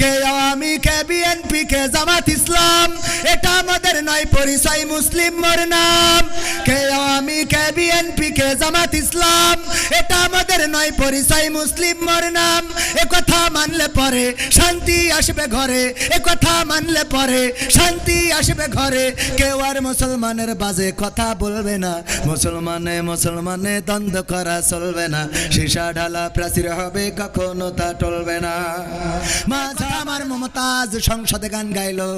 কে আওয়ামী, কে BNP, কে জামাত ইসলাম, এটা আমাদের নয়, পরিচয় মুসলিম মোর নাম। কে আওয়ামী, কে বিএনপি, কে জামাত ইসলাম, এটা আমাদের নয়, পরিচয় মুসলিম মোর নাম। এ কথা মানলে পরে শান্তি আসবে ঘরে, এ কথা মানলে পরে শান্তি আসবে ঘরে। কেউ আর মুসলমানের বাজে কথা বলবে না, মুসলমানে মুসলমানে দ্বন্দ্ব করা চলবে না। সীসা ঢালা প্রাচীর হবে, কখনো তা টলবে না। মাঝা আমার মমতাজ সংসদে গান গাইলো।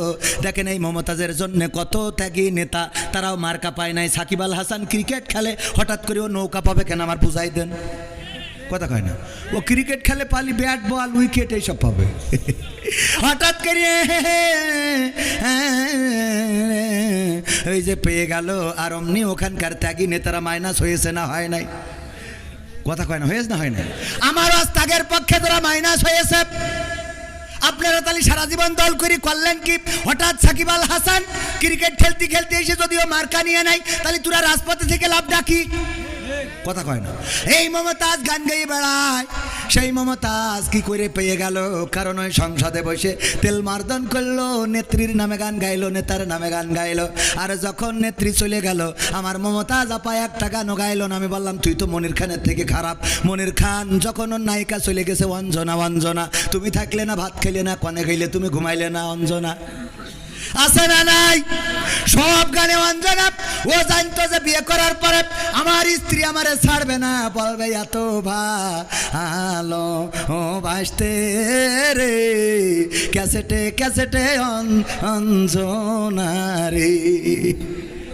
দেখেন এই মমতাজের জন্য কত ত্যাগী নেতা। তারাও মার্কা পায় নাই। সাকিব আল হাসান ক্রিকেট খেলে, হঠাৎ করে ও নৌকা পাবে কেন? আমার বুঝাই দেন। কথা কয় না। ও ক্রিকেট খেলে পালি ব্যাট, বল, উইকেট, এইসব পাবে। হঠাৎ করে ওই যে পেয়ে গেল, আর অমনি ওখানকার ত্যাগী নেতারা মাইনাস হয়েছে না হয় নাই? কথা কয় না, হয়েছে না হয় না আমার আজ ত্যাগের পক্ষে তারা মাইনাস হয়েছে। আপনারা তাহলে সারা জীবন দল করি করলেন কি? হঠাৎ সাকিব আল হাসান ক্রিকেট খেলতে খেলতে এসে যদিও মার্কা নিয়ে নাই, তাহলে তোরা রাজপথে থেকে লাভ ডাকি? কথা কয় না। এই মমতাজ গান গাইয়ে বেড়ায়। সেই মমতাজ কি করে পেয়ে গেল? কারণ ওই সংসদে বসে তেল মার্দন করল, নেত্রীর নামে গান গাইলো, নেতার নামে গান গাইলো। আর যখন নেত্রী চলে গেল, আমার মমতাজ আপা একটা গানও গাইলো না। আমি বললাম, তুই তো মনির খানের থেকে খারাপ। মনির খান যখন ওর নায়িকা চলে গেছে, অঞ্জনা অঞ্জনা। তুমি থাকলে না, ভাত খেলে না, কনে খাইলে, তুমি ঘুমাইলে না, অঞ্জনা। আছে না নাই? সব গানে অঞ্জনা ও জানতো যে বিয়ে করার পরে আমার স্ত্রী আমারে ছাড়বে না। বলবে, এত ভালো ও বাসতে রে। ক্যাসেটে ক্যাসেটে অঞ্জনারে।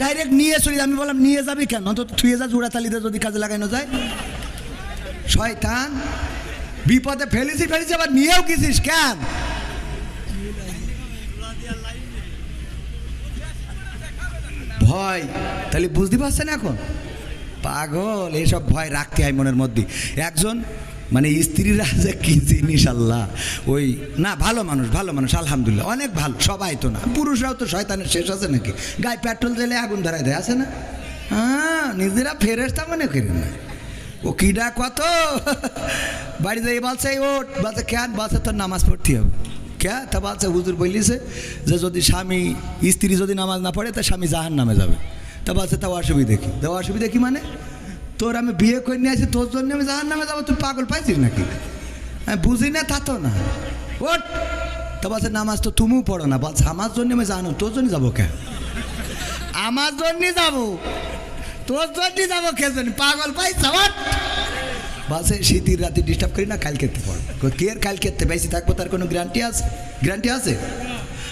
ডাইরেক্ট নিয়ে চলে, আমি বললাম, নিয়ে যাবি কেন? অন্তত থুয়ে যা জোড়া তালিতে যদি কাজে লাগানো যায়। শয়তান, বিপদে ফেলেছি ফেলেছি, আবার নিয়েও গেছিস কেন? ভয়, তাহলে বুঝতে পারছেন এখন? পাগল, এসব ভয় রাখতে হয় মনের মধ্যে। একজন মানে স্ত্রীরা যে কি জিনিস, আল্লাহ। ওই, না, ভালো মানুষ ভালো মানুষ, আলহামদুলিল্লাহ। অনেক ভালো, সবাই তো না। পুরুষরাও তো শয়তানের শেষ আছে নাকি? গায়ে পেট্রোল দিলে আগুন ধরাই দেয়, আছে না? হ্যাঁ নিজেরা ফেরেস্তা মনে করি না। ও কিডা কত বাড়ি যাই, বলছে ওট বলছে কেন বলছে, তোর নামাজ পড়তে হবে। কে? তা বলছে, হুজুর বলিছে যে, যদি স্বামী, স্ত্রী যদি নামাজ না পড়ে, তা স্বামী জাহান নামে যাবে। তা বলছে, তা অসুবিধা কি? তা অসুবিধা কি মানে? তোর আমি বিয়ে করে নিয়ে আসি, তোর জন্য আমি জাহান নামে যাব, তুই পাগল পাইছিস নাকি? আমি বুঝি না, তো না। ওট তা বলছে নামাজ তো তুমিও পড়ো না, বলছে, আমার জন্য আমি জানো তোর জন্য যাব কে আমার জন্য যাব, তোর জন্য যাব কে জন্য পাগল পাইছ বাসে শীতের রাতে ডিস্টার্ব করি না কাল খেতে পড়ো। কে কাল খেতে বেশি থাকব, তার কোনো গ্যারান্টি আছে? গ্যারান্টি আছে?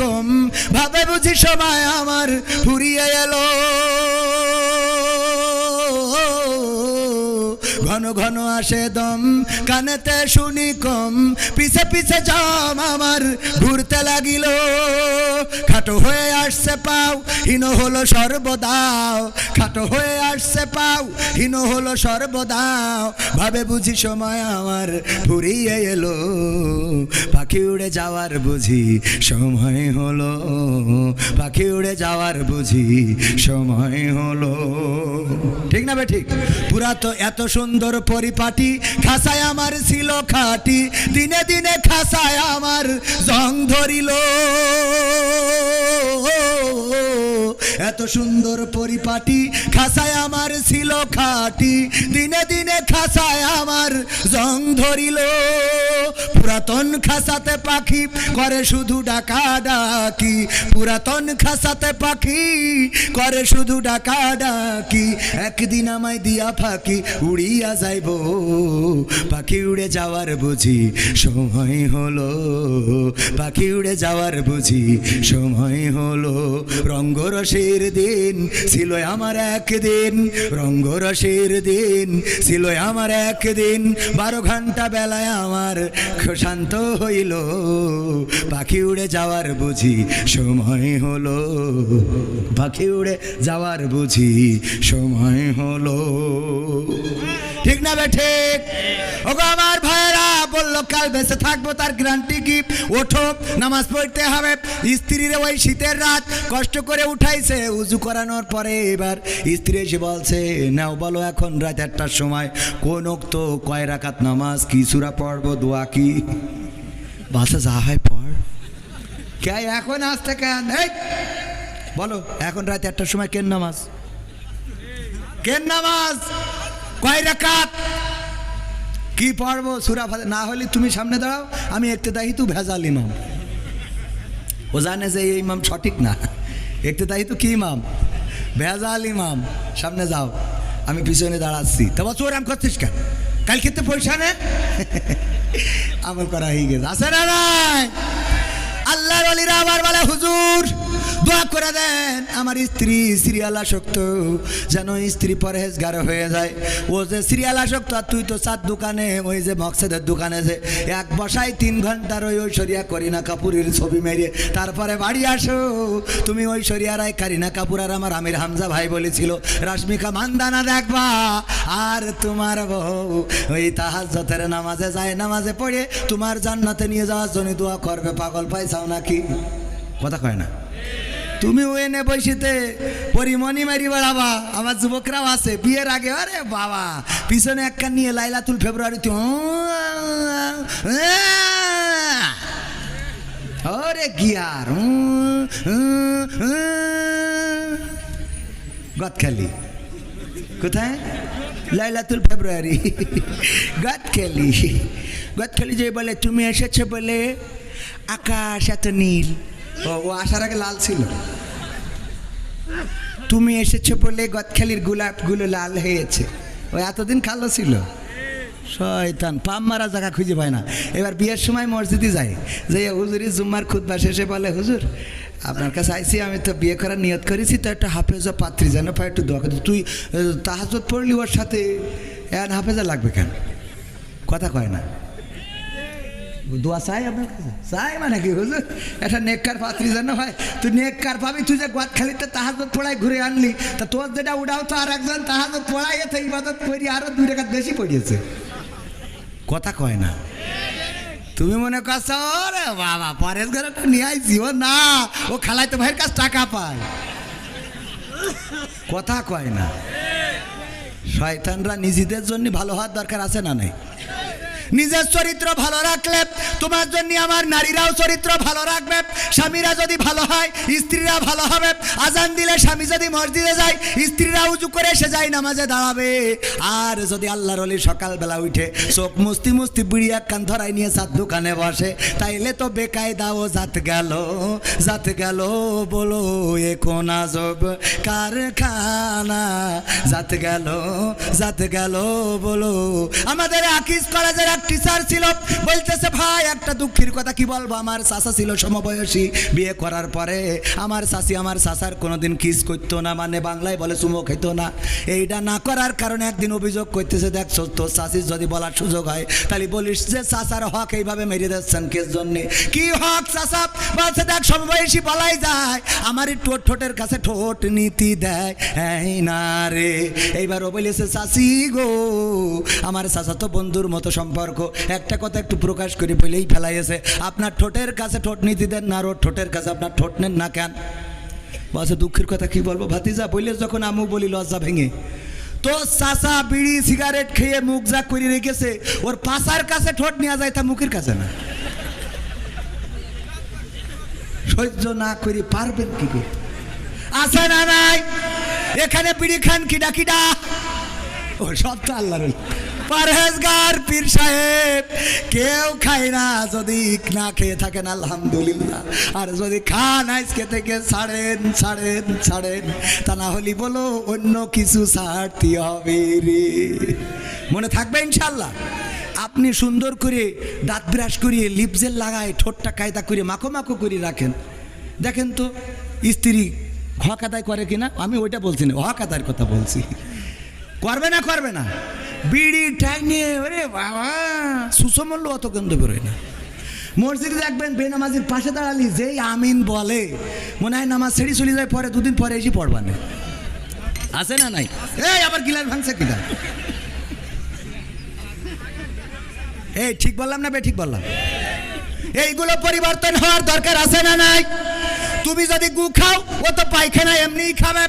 কম, ভাবে বুঝি সময় আমার ফুরিয়ে এলো। ঘন ঘন আসে দম, কানেতে শুনি কম, পিছে পিছে জম আমার ঘুরতে লাগিল। খাটো হয়ে আসছে পাও, হীন হলো সর্বদাও। খাটো হয়ে আসছে পাও, হীন হলো সর্বদাও। ভাবে বুঝি সময় আমার ফুরিয়ে এলো। পাখি উড়ে যাওয়ার বুঝি সময় হলো। পাখি উড়ে যাওয়ার বুঝি সময় হলো। ঠিক না ঠিক? পুরা তো এত সুন্দর পরিপাটি, খাসায় আমার ছিল খাটি, দিনে দিনে খাসায় আমার জং ধরিল। এত সুন্দর পরিপাটি, খাসায় আমার ছিল খাটি, দিনে দিনে খাসায় আমার জং ধরিল। পুরাতন খাসাতে পাখি করে শুধু ডাকা ডাকি পুরাতন খাসাতে পাখি, করে শুধু ডাকা ডাকি একদিন আমায় দিয়া ফাঁকি উড়িয়া যাইব, পাখি উড়ে যাওয়ার বুঝি সময় হলো। পাখি উড়ে যাওয়ার বুঝি সময় হলো। রঙ্গরসের দিন ছিল আমার একদিন, রঙ্গরসের দিন ছিল আমার একদিন। বারো ঘণ্টা বেলায় আমার শান্ত হইল, পাখি উড়ে যাওয়ার বুঝি, সময় হলো। পাখি উড়ে যাওয়ার বুঝি, সময় হলো। ঠিক না বে, ঠিক? ওগো আমার ভাইয়েরা, বলল, কাল বেঁচে থাকব, তার গ্যারান্টি কি ওঠো, নামাজ পড়তে হবে। স্ত্রীর ওই শীতের রাত কষ্ট করে উঠাইছে, উজু করানোর পরে এবার স্ত্রী এসে বলছে, নাও, বলো, এখন রাত একটার সময় কোন তো কয় রাকাত নামাজ, কি সুরা পড়ব, দোয়া কি? বাসা যা হয় কে এখন আসতে কেন বলো, এখন রাত একটার সময় কেন নামাজ? কেন নামাজ? কয় রাকাত? কি পড়ব? সুরা না হলে তুমি সামনে দাঁড়াও, আমি একটু দাহি তু ভেজাল ইমাম। ও জানে যে এই ইমাম সঠিক না। একটু দাহি তো কি ইমাম? ভেজাল ইমাম। সামনে যাও, আমি পিছনে দাঁড়াচ্ছি। তবে চোর আম করছিস কেন? কাল খেতে পয়সা নে। আমার করা হয়ে গেছে। আছে না আল্লাহর অলিরা আবার বলে হুজুর দোয়া করে দেন, আমার স্ত্রী সিরিয়াল আসক্ত, যেন স্ত্রী পরহেজগার হয়ে যায়। ও যে সিরিয়াল আসক্ত, আর তুই তো চার দোকানে, ওই যে মকসেদের দোকানে যে এক বসায় তিন ঘণ্টার ওই ঐশ্বরিয়া করিনা কাপুরের ছবি মেরে। তারপরে বাড়ি আসো, তুমি ঐশ্বরিয়া রায় কারিনা কাপুর আর আমার আমির হামজা ভাই বলেছিল, রাশ্মিকা মান্দানা দেখবা, আর তোমার বউ ওই তাহাজ্জতের নামাজে যায়, নামাজে পড়ে তোমার জান্নাতে নিয়ে যাওয়ার জন্য দোয়া করবে, পাগল পাইছাও নাকি? কথা কয় না। তুমি ওই এনে বসিতে পরিমণি মারি বেড়াবা। আমার যুবকরাও আছে, বিয়ের আগে। আরে বাবা, পিছনে একটা নিয়ে লাইলাতুল ফেব্রুয়ারিতে ওরে গিয়ার গদখালি। কোথায়? লাইলাতুল ফেব্রুয়ারি। গদখালি। গদখালি যে বলে, তুমি এসেছ বলে আকাশ এত নীল। ও আসার আগে লাল ছিল। তুমি এসেছ বলে গদখালির গোলাপগুলো লাল হয়েছে। ও এতদিন কালো ছিল। শয়তান পাম মারা জায়গা খুঁজে পায় না। এবার বিয়ের সময় মসজিদে যায় যে হুজুরি জুম্মার খুদবা শেষে বলে, হুজুর, আপনার কাছে আইসি আমি তো বিয়ে করার নিয়ত করেছি, তো একটা হাফেজা পাত্রী যেন পাই একটু দোয়া তুই তাহাজত পড়লি ওর সাথে এন হাফেজা লাগবে কেন? কথা কয় না। দোয়া চাই আপনার চাই মানে কি হুজুর একটা নেককার পাত্রি যেন হয়। তুই নেককার পাবি? তুই যে গোয়াত খালিতে তাহাজত পড়াই ঘুরে আনলি, তা তোর যেটা উড়াও, তো আর একজন তাহাজত পড়াই এতে ইবাদত করি, আরও দুই রেখাত বেশি পড়িয়েছে। কথা কয় না। তুমি মনে করছ রে বাবা, পরের ঘরে তো নিয়ে আইছি, ও না, ও খালাই তো ভাইয়ের কাছে টাকা পায়। কথা কয় না। শয়তানরা নিজেদের জন্য ভালো হওয়ার দরকার আছে না নাই? নিজের চরিত্র ভালো রাখলে তোমার জন্য আমার নারীরাও চরিত্র ভালো রাখবে, স্বামীরা যদি ভালো হয়, স্ত্রীরা ভালো হবে। আজান দিলে স্বামী যদি মসজিদে যায়, স্ত্রীরা উঁচু করে সে যায় নামাজে দাঁড়াবে। আর যদি আল্লাহর অলি সকালবেলা উঠে চোখ মুস্তি মুস্তি বিড়ি এক কান ধরাই নিয়ে চার দোকানে বসে, তাইলে তো বেকায়দা ও জাত গেল জাত গেল বলো, এখন আজব কারখানা। জাত গেল জাত গেল বলো। আমাদের আকিস কলেজের এক টিচার ছিল, বলতেছে, ভাই, একটা দুঃখের কথা কি বলব? আমার চাচা ছিল সমবয়সী। বিয়ে করার পরে আমার চাচি আমার চাচার কোনোদিন কিস করতো না মানে বাংলায় বলে চুমো খেতো না। এইটা না করার কারণে একদিন অভিযোগ করতেছে দেখছ তোর চাষির যদি বলার সুযোগ হয়, তাহলে বলিস যে চাচার হক এইভাবে মেরে দিচ্ছেন কেস জন্যে। কি হক, চাচা? বলছে, দেখ, সমবয়সী বলাই যায়, আমার ঠোঁট, ঠোঁটের কাছে ঠোঁট নীতি দেয় না রে। এইবার ও বলেছে, চাচি গো, আমার চাচা তো বন্ধুর মতো সম্পর্ক একটা কথা একটু প্রকাশ করে বলেই ফেলাইছে আপনার ঠোঁটের কাছে ঠোঁট নীতি দেন না ওর ঠোঁটের কাছে আপনার ঠোঁট নেন না কেন? বলছে দুঃখের কথা কি বলব? ভাতিজা বললে যখন আমু বলি, লজ্জা ভেঙে। তো চাচা বিড়ি, সিগারেট খেয়ে মুখ যা করে রেখেছে, ওর পাশার কাছে ঠোঁট নেওয়া যায় তা মুখের কাছে না। সহ্য না করে পারবেন কি করে? আছে না নাই? এখানে বিড়ি খান কিডা কিডা? ও সব তো আল্লাহর পারহেজগার পীর সাহেব, কেউ খায় না, যদি না খেয়ে থাকেন, আলহামদুলিল্লাহ। আর যদি খান, আজকে থেকে ছাড়েন ছাড়েন ছাড়েন, তা না হলে বলো, অন্য কিছু ছাড়তে হবে রে। মনে থাকবে ইনশাল্লাহ? আপনি সুন্দর করে দাঁত ব্রাশ করিয়ে লিপজেল লাগায়, ঠোঁটটা কায়দা করে মাখো মাখো করে রাখেন। দেখেন তো, স্ত্রী হক আদায় করে কিনা? আমি ওইটা বলছি না, হক আদায়ের কথা বলছি। করবে না করবে না। বিড়ি টাইনে ওরে বাবা সুসমল্য অত গন্ধ বেরোয় না। মসজিদে দেখবেন বেনামাজির পাশে দাঁড়ালি যেই আমিন বলে মনে হয় নামাজ ছেড়ে চলে যায় পরে দুদিন পরে এসে পড়বা না। আছে না নাই? এই আবার গিলার ভাঙছে কিনা এই ঠিক বললাম না বে ঠিক বললাম। এইগুলো পরিবর্তন হওয়ার দরকার আছে না নাই? তুমি যদি গু খাও ও তো পায়খানা এমনিই খাবে।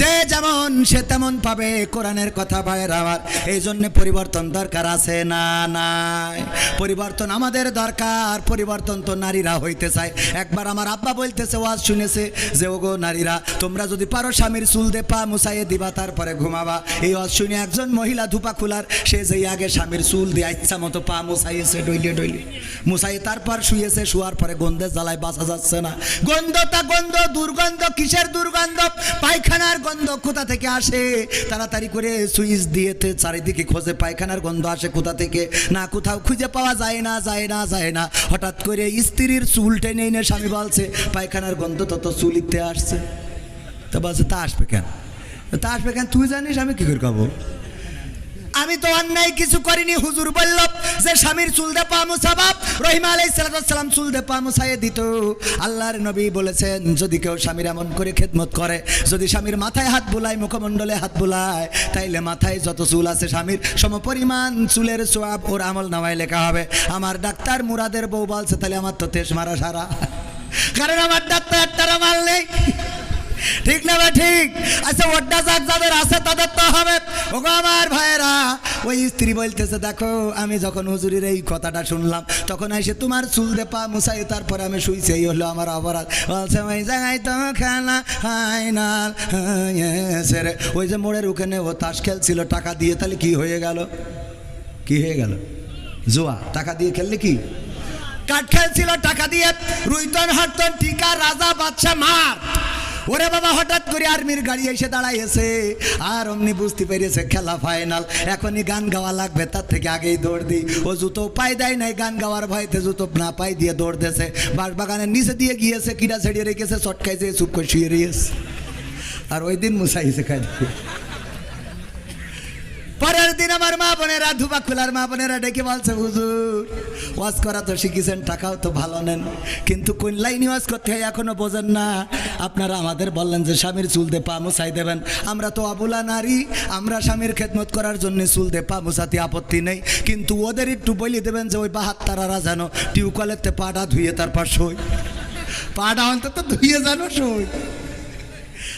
যে যেমন সে তেমন পাবে কোরআনের কথা ভাইয়ের আমার এই জন্য পরিবর্তন দরকার আছে না নাই? পরিবর্তন আমাদের দরকার, পরিবর্তন তো নারীরা হইতে চায়। একবার আমার আব্বা বলতেছে, ওয়াজ শুনেছে যে, ওগো নারীরা, তোমরা যদি পারো স্বামীর চুল দে পা মুসাইয়ে দিবা, তারপরে ঘুমাবা। এই ওয়াজ শুনে একজন মহিলা ধুপা খুলার, সে যেই আগে স্বামীর চুল দিয়ে ইচ্ছা মতো পা মুসাইয়েছে ডইলে ডইলে। মুসাই তারপর শুয়েছে, শুয়ার পরে গন্ধে জ্বালায় বাঁচা যাচ্ছে না। গন্ধ তা গন্ধ, দুর্গন্ধ, কিসের দুর্গন্ধ? পায়খানার গন্ধ কোথা থেকে আসে? তাড়াতাড়ি করে সুইচ দিয়েতে চারিদিকে খোঁজে পায়খানার গন্ধ আসে কোথা থেকে? না, কোথাও খুঁজে পাওয়া যায় না যায় না যায় না। হঠাৎ করে স্ত্রীর চুল টেনে এনে স্বামী বলছে, পায়খানার গন্ধ তত চুলিতে আসছে। তা বলছে, তা আসবে কেন? তা আসবে কেন? তুই জানিস আমি কী করে খাব? আমি তো অন্যায় কিছু করিনি, হুজুর বলল যে স্বামীর চুল দে পা মুসাবাব রহিমা আলাই সালাম চুল দে পা মুসাইয়ে দিত। আল্লাহর নবী বলেছেন, যদি কেউ স্বামীর এমন করে খেদমত করে, যদি স্বামীর মাথায় হাত বুলায়, মুখমণ্ডলে হাত বুলায়, তাইলে মাথায় যত চুল আছে স্বামীর, সমপরিমাণ চুলের সোয়াব ওর আমল নামায় লেখা হবে। আমার ডাক্তার মুরাদের বউ বলছে তাহলে আমার তো তেজ মারা সারা। কারণ আমার ডাক্তার একটা মাল নেই। ঠিক না বা ঠিক? আচ্ছা যাক, যাদের আছে তাদের তো হবে। ওগো আমার ভাইয়েরা, ওই স্ত্রী বলতেছে, দেখো, আমি যখন হুজুরির এই কথাটা শুনলাম, তখন এসে তোমার চুল দে পা মুসাই তারপরে আমি শুইছি, এই হলো আমার অপরাধ। বলছে, ওই জায়গায় তো খেলা হয় না। ওই যে মোড়ের ওখানে ও তাস খেলছিল, টাকা দিয়ে তাহলে কি হয়ে গেল? কি হয়ে গেল? জুয়া, টাকা দিয়ে খেললে কি? কাঠ খেলছিল, টাকা দিয়ে। রুইতন হাটতন টিকা, রাজা, বাদশা মার ওরে বাবা, হঠাৎ করে আর্মির গাড়ি এসে দাঁড়াইছে আর অমনি বুঝতে পেরেছে খেলা ফাইনাল এখনই গান গাওয়া লাগবে, তার থেকে আগেই দৌড় দিই। ও জুতো পাই দেয় নাই, গান গাওয়ার ভয়তে জুতো না পাই দিয়ে দৌড় দিয়েছে। বাঁশবাগানের নিচে দিয়ে গিয়েছে, কিরা ছেড়িয়ে রেখেছে, চটকাইছে, চুপ করে শুয়ে রয়েছে। আর ওই দিন মুসাইছে খাই দিয়ে। পরের দিন আমার মা বোনেরা ধুবা খোলার মা বোনেরা ডেকে বলছে, হুজুর, ওয়াজ করা তো শিখেছেন, টাকাও তো ভালো নেন। কিন্তু কোন লাইনে ওয়াজ করতে হয় এখনও বোঝেন না। আপনারা আমাদের বললেন যে, স্বামীর চুল দিয়ে পা মুছাই দেবেন। আমরা তো আবুলা নারী, আমরা স্বামীর খেদমত করার জন্য চুল দিয়ে পা মুছাতে আপত্তি নেই। কিন্তু ওদের একটু বলি দেবেন যে, ওই বাহাত তারারা যেন টিউকলেতে পাটা ধুয়ে তারপর সই পাটা অন্তত ধুয়ে জানো সই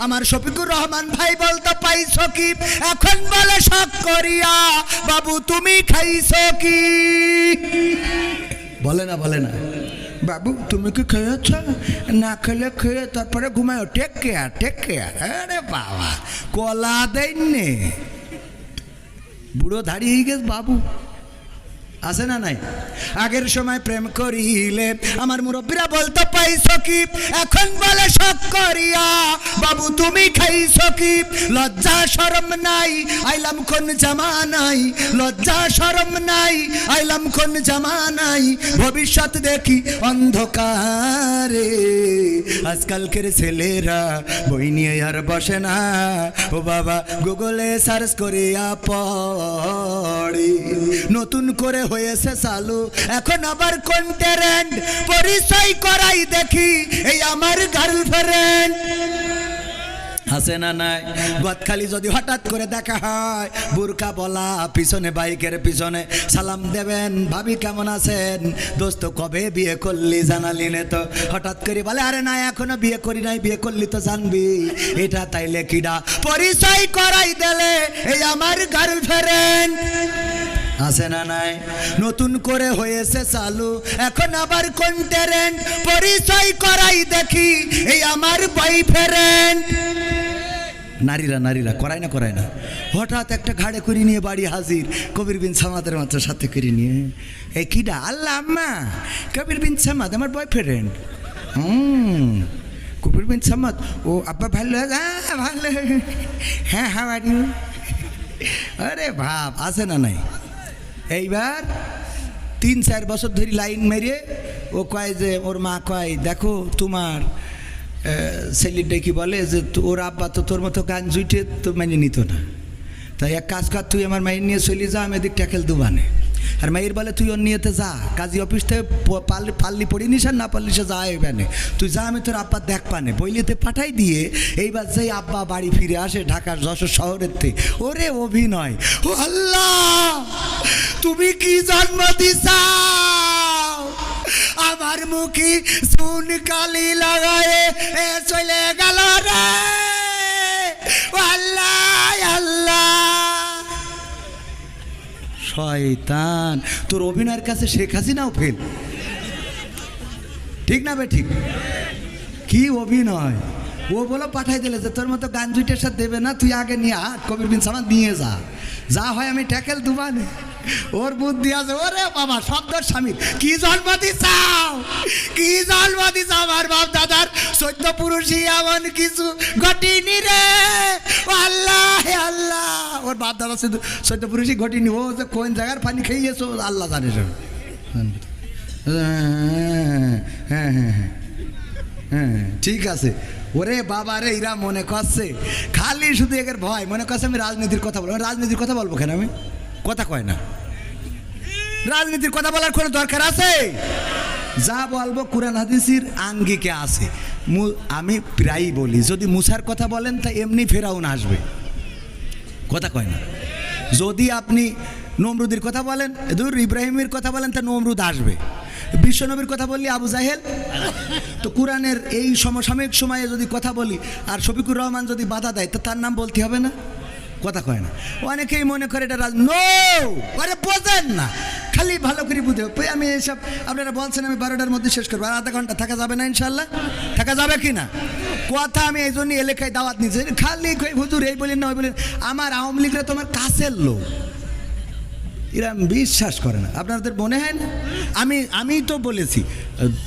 আমার শফিকুর রহমান ভাই বলতো, পাইছ কি? এখন বলে, শখ করিয়া, বাবু তুমি খাইছ কি? বলে না বলে না। বাবু, তুমি কি খেয়েছ? না, খেলে, খেয়ে তারপরে ঘুমায়। টেক কেয়ার টেক কেয়ার আরে বাবা, কলা দেননি। বুড়ো দাঁড়িয়ে গেছে, বাবু। আছে না নাই? আগের সময় প্রেম করিলে আমার মুরব্বীরা বলতো, পাইছ কি? এখন বলে, শখ করিয়া। বাবু, তুমি খাইছ কি? লজ্জা, শরম নাই। আইলাম কোন জামানাই লজ্জা, শরম নাই। আইলাম কোন জামানাই ভবিষ্যৎ দেখি অন্ধকারে। আজকালকের ছেলেরা বই নিয়ে আর বসে না। ও বাবা, গুগলে সার্চ করিয়া পড়ে। নতুন করে হয়েছে চালু। এখন আবার কোন ট্যারেন্ট পরিচয় করাই দেখি, এই আমার গার্লফ্রেন্ড আছে না নাই? গদখালি যদি হঠাৎ করে দেখা হয়, বুরকা বলা পিছনে, বাইকের পিছনে, সালাম দেবেন, ভাবি কেমন আছেন? দোস্ত, কবে বিয়ে করলি জানালি নে তো। হঠাৎ করে বলে, আরে না, এখনও বিয়ে করি নাই, বিয়ে করলি তো জানবি। এটা তাইলে কিডা? পরিচয় করাই দিলে, এই আমার গার্লফ্রেন্ড আছে না নাই? নতুন করে হয়েছে চালু। এখন আবার কোন ট্যারেন্ট পরিচয় করাই দেখি, এই আমার বয়ফ্রেন্ড নারীরা নারীরা, করায় না করায় না। হঠাৎ একটা ঘাড়ে করে নিয়ে বাড়ি হাজির, কবির বিন সামাদের মাত্র সাথে করে নিয়ে। এই কিডা আল্লাহ আম্মা, কবির বিন সামাদ, আমার বয়ফ্রেন্ড হুম, কবির বিন সামাদ। ও, আব্বা ভালো ভালো। হ্যাঁ হ্যাঁ আরে ভাব আছে না নাই? এইবার তিন, চার বছর ধরে লাইন মেরে ও কয় যে, ওর মা কয়, দেখো তোমার ছেলেটা কি বলে যে, ওর আব্বা তো তোর মতো গান জুইটে তো মেনে নিত না। তাই এক কাজ কর, তুই আমার মায়ের নিয়ে চলে যা, আমি এদিক ট্যাকেল দুবানে আর মায়ের বলে, তুই ওর নিয়েতে যা, কাজী অফিস থেকে প- পারলি পারলি পড়িনিস আর না পারলি সে যা এবানে তুই যা, আমি তোর আব্বা দেখ পানে। বইলিতে পাঠাই দিয়ে এইবার যেই আব্বা বাড়ি ফিরে আসে ঢাকার যশোর শহরের থেকে ওরে অভিনয়। ও আল্লাহ! তুমি কি জন্ম দিছাও? আমার মুখে সুন কালি লাগায়ে চলে গেল রে। আল্লাহ শয়তান, তোর অভিনয়ের কাছে শেখ হাসিনাও ফেল ঠিক না বে, ঠিক? কি অভিনয়? ও বলো পাঠাই দিলে যে তোর মতো গান দুইটার সাথে দেবে না, তুই আগে নিয়ে আট কবির বিন সামান নিয়ে যা। যা হয় আমি ট্যাকেল দুবানে। ওর বুদ্ধি আছে, ওরে বাবা, শব্দর স্বামী কি জন্ম দিছাও কি জন্ম দিছাও আমার বাপ দাদার? সত্য পুরুষই এমন কিছু ঘটিনি রে। আল্লাহ আল্লাহ। ওর বাপ দাদা শুধু সত্য পুরুষই ঘটিনি, ও যে কোন জায়গার পানি খেয়েছো আল্লাহ জানে সব হ্যাঁ হ্যাঁ হ্যাঁ হ্যাঁ হ্যাঁ ঠিক আছে। ওরে বাবা রে, এরা মনে করছে, খালি শুধু একের ভয়। মনে করছে আমি রাজনীতির কথা বলব। রাজনীতির কথা বলব কেন আমি? কথা কয় না। রাজনীতির কথা বলার কোনো দরকার আছে? যা বলব কোরআন হাদিসির আঙ্গিকে আছে। আমি প্রায়ই বলি, যদি মুসার কথা বলেন তা এমনি ফেরাউন আসবে। কথা কয় না। যদি আপনি নমরুদের কথা বলেন দূর ইব্রাহিমের কথা বলেন, তা নমরুদ আসবে। বিশ্বনবীর কথা বললি আবু জাহেল? তো কোরআনের এই সমসাময়িক সময়ে যদি কথা বলি, আর শফিকুর রহমান যদি বাধা দেয়, তো তার নাম বলতে হবে না? কথা কয় না। অনেকেই মনে করে এটা নো আরে বোঝেন না। খালি ভালো করে বুঝে। আমি এসব আপনারা বলছেন আমি বারোটার মধ্যে শেষ করব। আর আধা ঘণ্টা থাকা যাবে না ইনশাল্লাহ থাকা যাবে কি না? কথা আমি এই জন্য এলাকায় দাওয়াত নিচ্ছি খালি হুজুর, এই বলেন না, ওই বলেন। আমার আওয়ামী লীগরা তোমার কাছের লোক। এরা বিশ্বাস করে না। আপনাদের মনে হয় না? আমি আমি তো বলেছি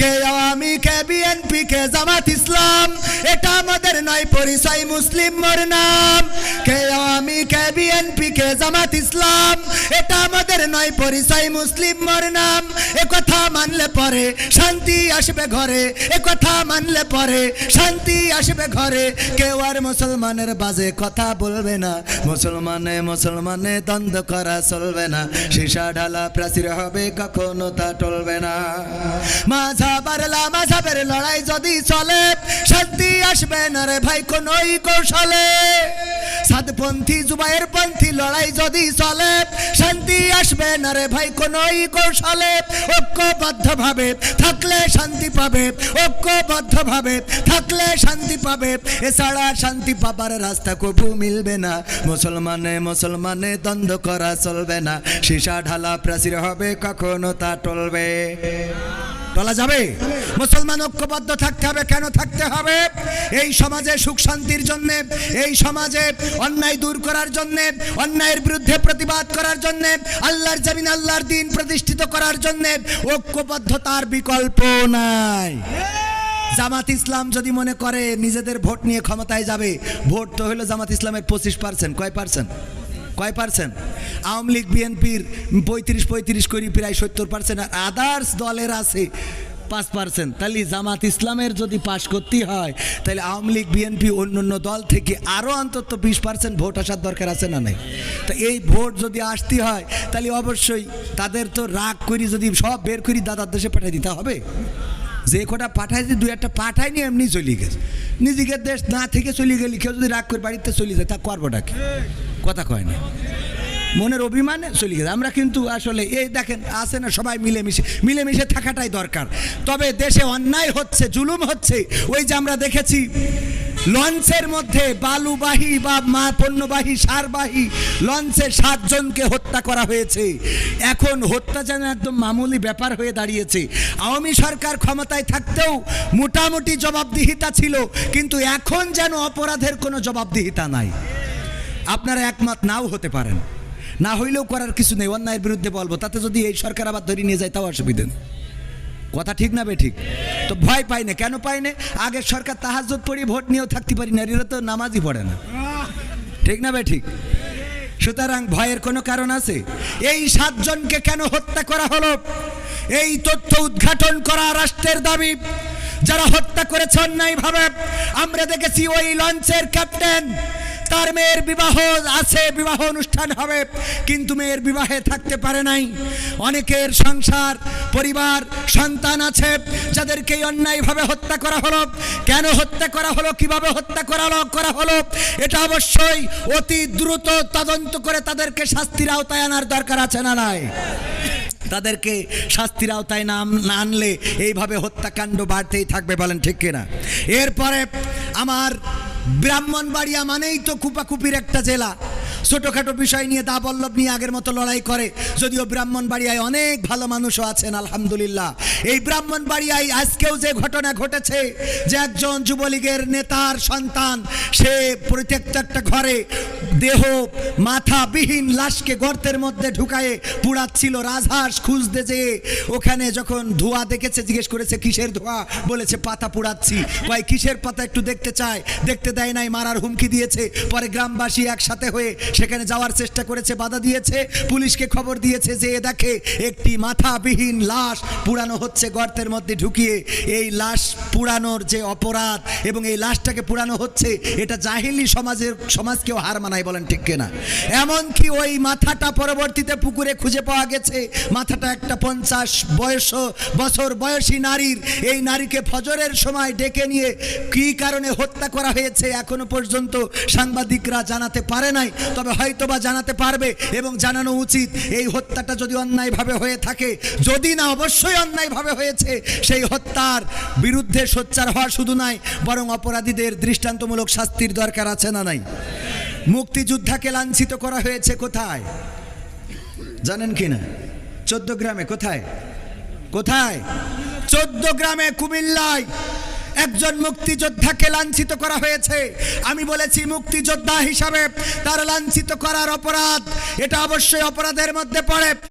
কে আওয়ামী, কে বিএনপি কে জামাত ইসলাম, এটা আমাদের নয়, পরিচয় মুসলিম মোর নাম। কে আওয়ামী, কে বিএনপি কে জামাত ইসলাম, এটা আমাদের নয়, পরিচয় মুসলিম মোর নাম। এ কথা মানলে পরে শান্তি আসবে ঘরে, এ কথা মানলে পরে শান্তি আসবে ঘরে। কেউ আর মুসলমানের বাজে কথা বলবে না, মুসলমানে মুসলমানে দ্বন্দ্ব করা চলবে না। সীসা ঢালা প্রাচীর হবে, কখনো তা টলবে না। মাঝাবার মাঝাবের লড়াই যদি চলে, শান্তি আসবে না রে ভাই কোনোই কৌশলে। সাতপন্থী জুবাইয়ের পন্থী লড়াই যদি চলে, শান্তি আসবে না রে ভাই কোনোই কৌশলে। ঐক্যবদ্ধ ভাবে থাকলে শান্তি পাবে ঐক্যবদ্ধ ভাবে থাকলে শান্তি পাবে। এছাড়া শান্তি পাবার রাস্তা কবু মিলবে না। মুসলমানে মুসলমানে দ্বন্দ্ব করা চলবে না। সীসা ঢালা প্রাচীর হবে, কখনো তা টলবে। বলা যাবে? মুসলমান ঐক্যবদ্ধ থাকতে হবে, কেন থাকতে হবে? এই সমাজে সুখ শান্তির জন্য, এই সমাজে অন্যায় দূর করার জন্য, অন্যায়ের বিরুদ্ধে প্রতিবাদ করার জন্য, আল্লাহর জমিন, আল্লাহর দিন প্রতিষ্ঠিত করার জন্য ঐক্যবদ্ধতার বিকল্প নাই। জামাত ইসলাম যদি মনে করে, নিজেদের ভোট নিয়ে ক্ষমতায় যাবে, ভোট তো হলো জামাত ইসলামের পঁচিশ পার্সেন্ট কয় পার্সেন্ট কয় পার্সেন্ট? আওয়ামী লীগ, বিএনপির পঁয়ত্রিশ পঁয়ত্রিশ করি প্রায় সত্তর পার্সেন্ট, আর আদার্স দলের আছে পাঁচ পার্সেন্ট। তাহলে জামাত ইসলামের যদি পাশ করতে হয়, তাহলে আওয়ামী লীগ, বিএনপি অন্য অন্য দল থেকে আরও অন্তত বিশ পার্সেন্ট ভোট আসার দরকার আছে না নাই? তো এই ভোট যদি আসতে হয়, তাহলে অবশ্যই তাদের তো রাগ করি যদি সব বের করি দাদার দেশে পাঠিয়ে দিতে হবে? যে কটা পাঠাইছে, দুই একটা পাঠায়নি, এমনি চলে গেছে। নিজেকে দেশ না থেকে চলে গেলি কেউ যদি রাগ করে বাড়িতে চলে যায়, তা করবোটা কি কথা কয় না। মনের অভিমানে চলে গেছে। আমরা কিন্তু আসলে, এই দেখেন, আছে না সবাই মিলেমিশে। মিলেমিশে থাকাটাই দরকার। তবে দেশে অন্যায় হচ্ছে, জুলুম হচ্ছে। ওই যে আমরা দেখেছি লঞ্চের মধ্যে বালুবাহী বা মা পণ্যবাহী, সারবাহী লঞ্চে সাতজনকে হত্যা করা হয়েছে। এখন হত্যা যেন একদম মামুলি ব্যাপার হয়ে দাঁড়িয়েছে। আওয়ামী সরকার ক্ষমতায় থাকতেও মোটামুটি জবাবদিহিতা ছিল, কিন্তু এখন যেন অপরাধের কোনো জবাবদিহিতা নাই। আপনারা একমত নাও হতে পারেন। না হইলেও করার কিছু নেই, অন্যায়ের বিরুদ্ধে বলব, তাতে যদি এই সরকার আবার ধরে নিয়ে যায়, তাও অসুবিধা নেই। কথা ঠিক না বে ঠিক? তো ভয় পাই না কেন পাই না আগের সরকার তাহাজত পড়ি, ভোট নিয়েও থাকতে পারি না, এরা তো নামাজই পড়ে না। ঠিক না বে ঠিক? সুতরাং ভয়ের কোনো কারণ আছে? এই সাতজনকে কেন হত্যা করা হলো? এই তথ্য উদ্ঘাটন করা রাষ্ট্রের দাবি। যারা হত্যা করেছে অন্যায়ভাবে, আমরা দেখেছি ওই লঞ্চের ক্যাপ্টেন তার মেয়ের বিবাহ আছে, বিবাহ অনুষ্ঠান হবে, কিন্তু মেয়ের বিবাহে থাকতে পারে নাই। অনেকের সংসার, পরিবার, সন্তান আছে, যাদেরকে অন্যায়ভাবে হত্যা করা হলো। কেন হত্যা করা হলো? কীভাবে হত্যা করা করা হলো? এটা অবশ্যই অতি দ্রুত তদন্ত করে তাদেরকে শাস্তির আওতায় আনার দরকার আছে না নাই? তাদেরকে শাস্তির আওতায় নাম না আনলে এইভাবে হত্যাকাণ্ড বাড়তেই থাকবে, বলেন ঠিক কিনা? এরপরে আমার ব্রাহ্মণবাড়িয়া মানেই তো কুপাকুপির একটা জেলা। ছোটোখাটো বিষয় নিয়ে দা বল্লভ নিয়ে আগের মতো লড়াই করে। যদিও ব্রাহ্মণবাড়িয়ায় অনেক ভালো মানুষও আছেন, আলহামদুলিল্লাহ। এই ব্রাহ্মণবাড়িয়ায় আজকেও যে ঘটনা ঘটেছে, যে একজন যুবলীগের নেতার সন্তান, সে প্রত্যেকটা একটা ঘরে দেহ মাথাবিহীন লাশকে গর্তের মধ্যে ঢুকায়ে পুড়াচ্ছিল। রাজহাঁস খুঁজতে যেয়ে ওখানে যখন ধোঁয়া দেখেছে, জিজ্ঞেস করেছে, কিসের ধোঁয়া? বলেছে, পাতা পুড়াচ্ছি। ভাই কিসের পাতা? একটু দেখতে চায়। দেখতে দেয় নাই, মারার হুমকি দিয়েছে। পরে গ্রামবাসী একসাথে হয়ে সেখানে যাওয়ার চেষ্টা করেছে, বাধা দিয়েছে। পুলিশকে খবর দিয়েছে যে দেখে একটি মাথাবিহীন লাশ পুরানো হচ্ছে গর্তের মধ্যে ঢুকিয়ে। এই লাশ পুরানোর যে অপরাধ এবং এই লাশটাকে পুরানো হচ্ছে, এটা জাহিলি সমাজের, সমাজকেও হার মানায় বলেন ঠিক কিনা। এমনকি ওই মাথাটা পরবর্তীতে পুকুরে খুঁজে পাওয়া গেছে। মাথাটা একটা পঞ্চাশ বয়স, বছর বয়সী নারীর। এই নারীকে ফজরের সময় ডেকে নিয়ে কি কারণে হত্যা করা হয়েছে? এখনও পর্যন্ত সাংবাদিকরা জানাতে পারে নাই, তবে হয়তোবা জানাতে পারবে এবং জানানো উচিত। এই হত্যাটা যদি অন্যায়ভাবে হয়ে থাকে, যদি না অবশ্যই অন্যায়ভাবে হয়েছে, সেই হত্যার বিরুদ্ধে সোচ্চার হওয়া শুধু নয় বরং অপরাধীদের দৃষ্টান্তমূলক শাস্তির দরকার আছে না নাই? মুক্তিযোদ্ধাকে লাঞ্ছিত করা হয়েছে কোথায়? জানেন কি না? চোদ্দ গ্রামে কোথায়? কোথায়? চোদ্দ গ্রামে কুমিল্লায়। একজন মুক্তিযোদ্ধাকে লাঞ্ছিত করা হয়েছে। আমি বলেছি মুক্তিযোদ্ধা হিসাবে তার লাঞ্ছিত করার অপরাধ, এটা অবশ্যই অপরাধের মধ্যে পড়ে।